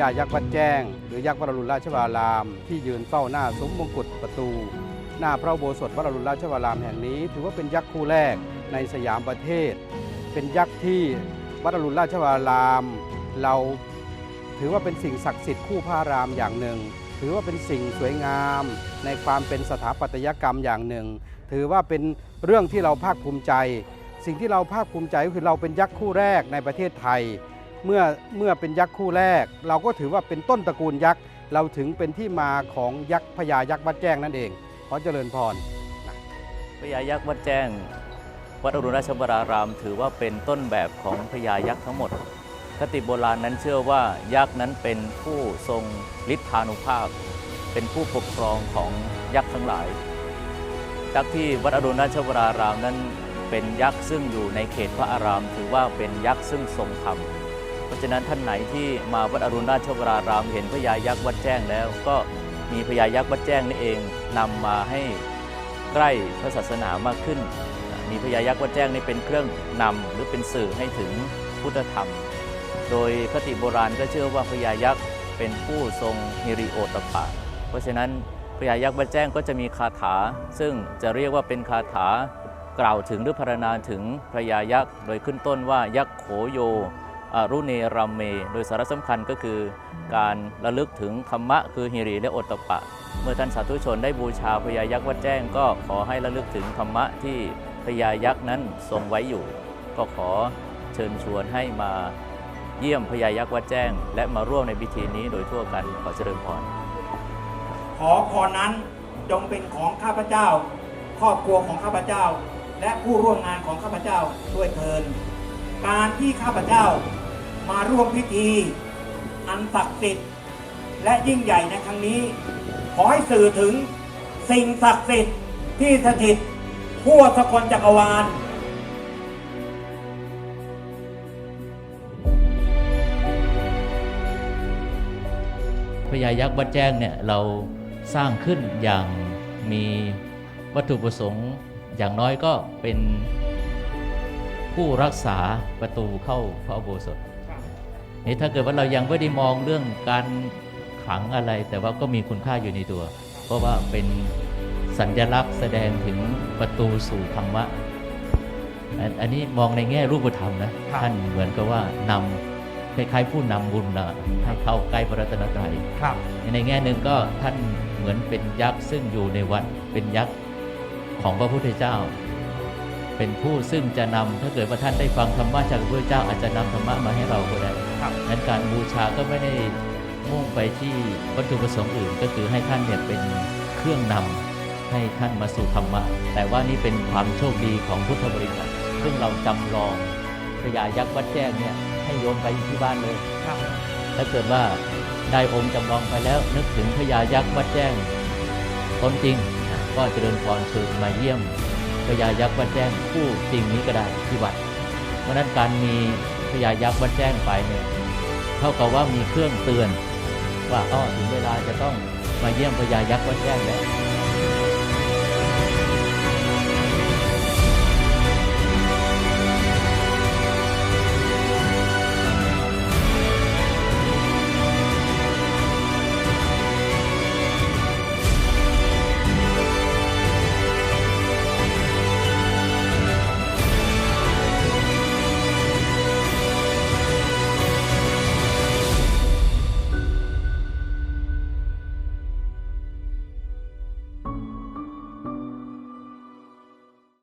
ญายักษ์วัดแจ้ง หรือยักษ์วรรุณราชวาราม ที่ยืนเฝ้าหน้าซุ้มมงกุฎประตู หน้าพระอุโบสถวรรุณราชวารามแห่งนี้ ถือว่าเป็นยักษ์คู่แรกในสยามประเทศ เป็นยักษ์ที่วัดอรุณราชวาราม เราถือว่าเป็นสิ่งศักดิ์สิทธิ์คู่พระรามอย่างหนึ่ง ถือว่าเป็นสิ่งสวยงาม ในความเป็นสถาปัตยกรรมอย่างหนึ่ง ถือว่าเป็นเรื่องที่เราภาคภูมิใจ สิ่งที่เราภาคภูมิใจก็คือเราเป็นยักษ์คู่แรกในประเทศไทย เมื่อเมื่อเป็นยักษ์คู่แรก เราก็ถือว่าเป็นต้นตระกูลยักษ์เราถึงเป็นที่มาของยักษ์พญายักษ์วัดแจ้งนั่นเองขอเจริญพรพญายักษ์วัดแจ้ง วัดอรุณราชวราราม ถือว่าเป็นต้นแบบของพญายักษ์ทั้งหมด คติโบราณนั้นเชื่อว่ายักษ์นั้นเป็นผู้ทรงฤทธานุภาพ เป็นผู้ปกครองของยักษ์ทั้งหลายยักษ์ที่วัดอรุณราชวรารามนั้นเป็นยักษ์ซึ่งอยู่ในเขตพระอาราม ถือว่าเป็นยักษ์ซึ่งทรงธรรม เพราะฉะนั้นท่านไหนที่มาวัดอรุณราชวรารามเห็นพญายักษ์วัดแจ้งแล้ว ก็มีพญายักษ์วัดแจ้งนี่เองนำมาให้ใกล้พระศาสนามากขึ้น มีพญายักษ์วัดแจ้งนี่เป็นเครื่องนำหรือเป็นสื่อให้ถึงพุทธธรรม โดยคติโบราณก็เชื่อว่าพญายักษ์เป็นผู้ทรงฮิริโอตปะ เพราะฉะนั้นพญายักษ์วัดแจ้งก็จะมีคาถา ซึ่งจะเรียกว่าเป็นคาถากล่าวถึงหรือพรรณนาถึงพญายักษ์ โดยขึ้นต้นว่ายักษ์โขโย รุเนรัมเม โดยสาระสำคัญก็คือ การระลึกถึงธรรมะคือฮิริและโอตตปะ เมื่อท่านสาธุชนได้บูชาพญายักษ์วัดแจ้ง ก็ขอให้ระลึกถึงธรรมะที่พญายักษ์นั้นทรงไว้อยู่ ก็ขอเชิญชวนให้มาเยี่ยมพญายักษ์วัดแจ้ง และมาร่วมในพิธีนี้โดยทั่วกันขอเจริญพรขอพรนั้นจงเป็นของข้าพเจ้า ครอบครัวของข้าพเจ้า และผู้ร่วมงานของข้าพเจ้าด้วยเทินการที่ข้าพเจ้า มาร่วมพิธีอันศักดิ์สิทธิ์และยิ่งใหญ่ในครั้งนี้ ขอให้สื่อถึงสิ่งศักดิ์สิทธิ์ที่สถิตทั่วสกลจักรวาลพญายักษ์วัดแจ้งเนี่ยเราสร้างขึ้นอย่างมีวัตถุประสงค์อย่างน้อยก็เป็นผู้รักษาประตูเข้าพระอุโบสถ นี่ถ้าเกิดว่าเรายังไม่ได้มองเรื่องการขลังอะไร แต่ว่าก็มีคุณค่าอยู่ในตัว เพราะว่าเป็นสัญลักษณ์แสดงถึงประตูสู่ธรรมะอันอันนี้มองในแง่รูปธรรมนะ ท่านเหมือนกับว่านำคล้ายๆผู้นำบุญนะให้เข้าใกล้พระรัตนตรัยครับในแง่หนึ่งก็ท่านเหมือนเป็นยักษ์ซึ่งอยู่ในวัดเป็นยักษ์ของพระพุทธเจ้า เป็นผู้ซึ่งจะนำถ้าเกิดว่าท่านได้ฟังธรรมะจากพระพุทธเจ้าอาจจะนำธรรมะมาให้เราก็ได้ ครับนั้นการบูชาก็ไม่ได้มุ่งไปที่วัตถุประสงค์อื่น ก็คือให้ท่านเนี่ยเป็นเครื่องนำให้ท่านมาสู่ธรรมะ แต่ว่านี่เป็นความโชคดีของพุทธบริษัทซึ่งเราจำลองพญายักษ์วัดแจ้งเนี่ยให้โยมไปที่บ้านเลยครับถ้าเกิดว่าได้องค์จำลองไปแล้ว นึกถึงพญายักษ์วัดแจ้งตนจริงนะก็เจริญพรเชิญมาเยี่ยมพญายักษ์วัดแจ้งผู้จริงนี้ก็ได้ที่วัด เพราะฉะนั้นการมีพญายักษ์วัดแจ้งไปเนี่ยเท่ากับว่ามีเครื่องเตือน ว่าอ้อถึงเวลาจะต้องมาเยี่ยมพญายักษ์วัดแจ้งแล้ว